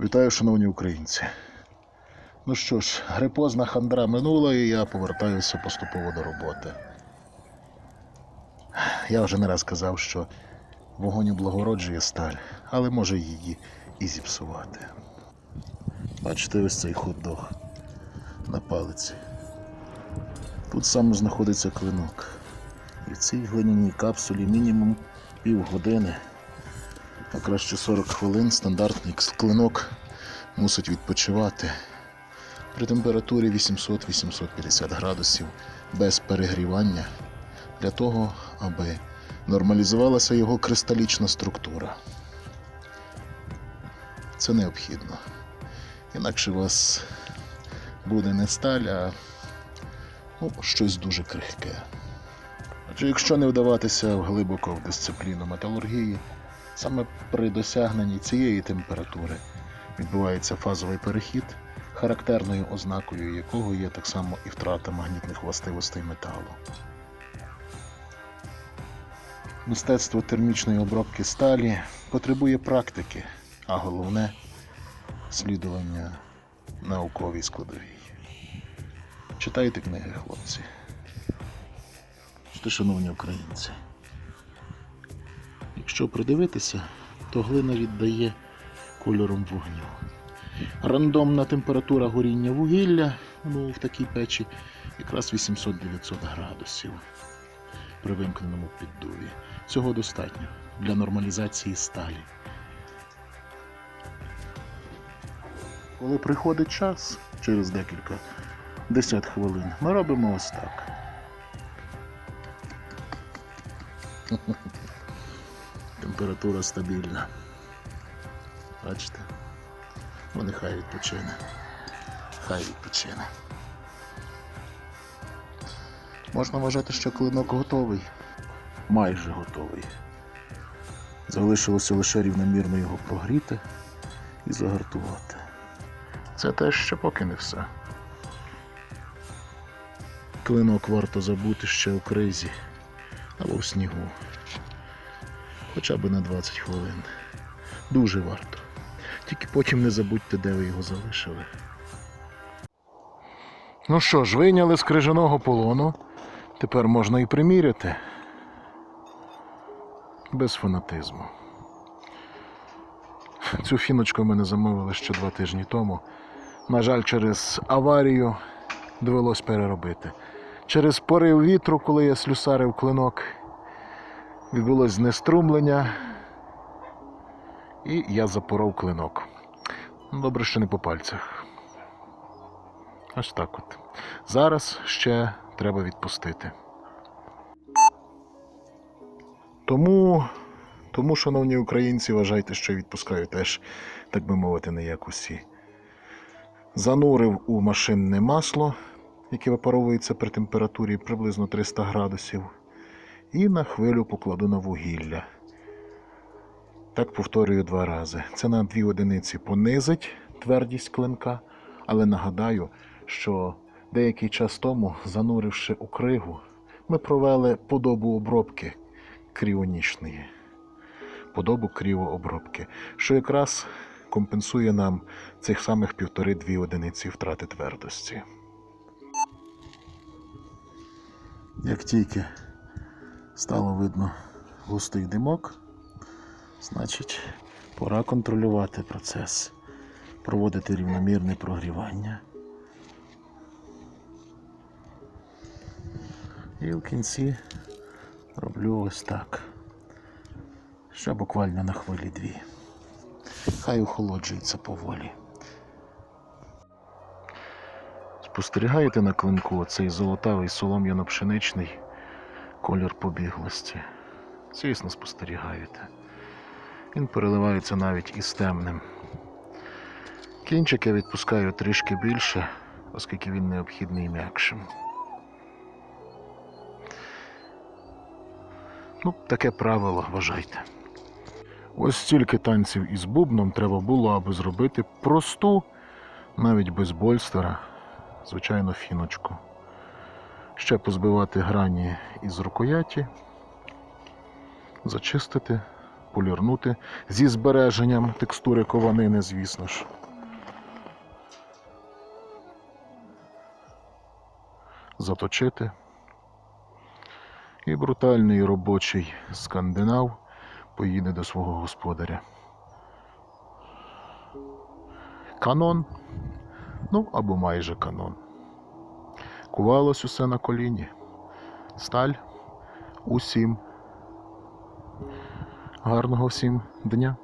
Вітаю, шановні українці. Ну що ж, грипозна хандра минула, і я повертаюся поступово до роботи. Я вже не раз казав, що вогонь облагороджує сталь, але може її і зіпсувати. Бачите, ось цей хот-дог на палиці. Тут саме знаходиться клинок. І в цій глиняній капсулі мінімум півгодини, а краще 40 хвилин стандартний клинок мусить відпочивати при температурі 800-850 градусів без перегрівання для того, аби нормалізувалася його кристалічна структура. Це необхідно. Інакше у вас буде не сталь, а ну, щось дуже крихке. Адже якщо не вдаватися глибоко в дисципліну металургії, саме при досягненні цієї температури відбувається фазовий перехід, характерною ознакою якого є так само і втрата магнітних властивостей металу. Мистецтво термічної обробки сталі потребує практики, а головне слідування науковій складовій. Читайте книги, хлопці. Що, шановні українці, якщо придивитися, то глина віддає кольором вогню. Рандомна температура горіння вугілля ну, в такій печі якраз 800-900 градусів при вимкненому піддуві. Цього достатньо для нормалізації сталі. Коли приходить час через декілька десят хвилин, ми робимо ось так. Температура стабільна. Бачите? Ну, нехай відпочине. Хай відпочине. Можна вважати, що клинок готовий. Майже готовий. Залишилося лише рівномірно його прогріти і загартувати. Це теж ще поки не все. Клинок варто забути ще у кризі або в снігу. Хоча б на 20 хвилин. Дуже варто. Тільки потім не забудьте, де ви його залишили. Ну що ж, вийняли з крижаного полону. Тепер можна і приміряти. Без фанатизму. Цю фіночку ми не замовили ще два тижні тому. На жаль, через аварію довелось переробити. Через порив вітру, коли я слюсарив клинок, відбулось знеструмлення, і я запоров клинок. Добре, що не по пальцях. Аж так от. Зараз ще треба відпустити. Тому, тому, шановні українці, вважайте, що відпускаю теж, так би мовити, не як усі. Занурив у машинне масло, яке випаровується при температурі приблизно 300 градусів, і на хвилю покладу на вугілля. Так повторюю два рази. Це на дві одиниці понизить твердість клинка, але нагадаю, що деякий час тому, зануривши у кригу, ми провели подобу обробки кріонічної. Подобу кріообробки, що якраз компенсує нам цих самих півтори-дві одиниці втрати твердості. Як тільки стало видно густий димок, значить пора контролювати процес, проводити рівномірне прогрівання. І в кінці роблю ось так. Ще буквально на хвилі дві. Хай охолоджується поволі. Спостерігаєте на клинку цей золотавий солом'яно-пшеничний колір побіглості. Звісно, спостерігаєте. Він переливається навіть із темним. Кінчик я відпускаю трішки більше, оскільки він необхідний м'якшим. Ну, таке правило, вважайте. Ось стільки танців із бубном треба було, аби зробити просту, навіть без больстера, звичайно, фіночку. Ще позбивати грані із рукояті, зачистити, прополірнути зі збереженням текстури кованини, звісно ж. Заточити. І брутальний робочий скандинав поїде до свого господаря. Канон. Ну або майже канон. Кувалось усе на коліні. Сталь усім. Гарного всім дня.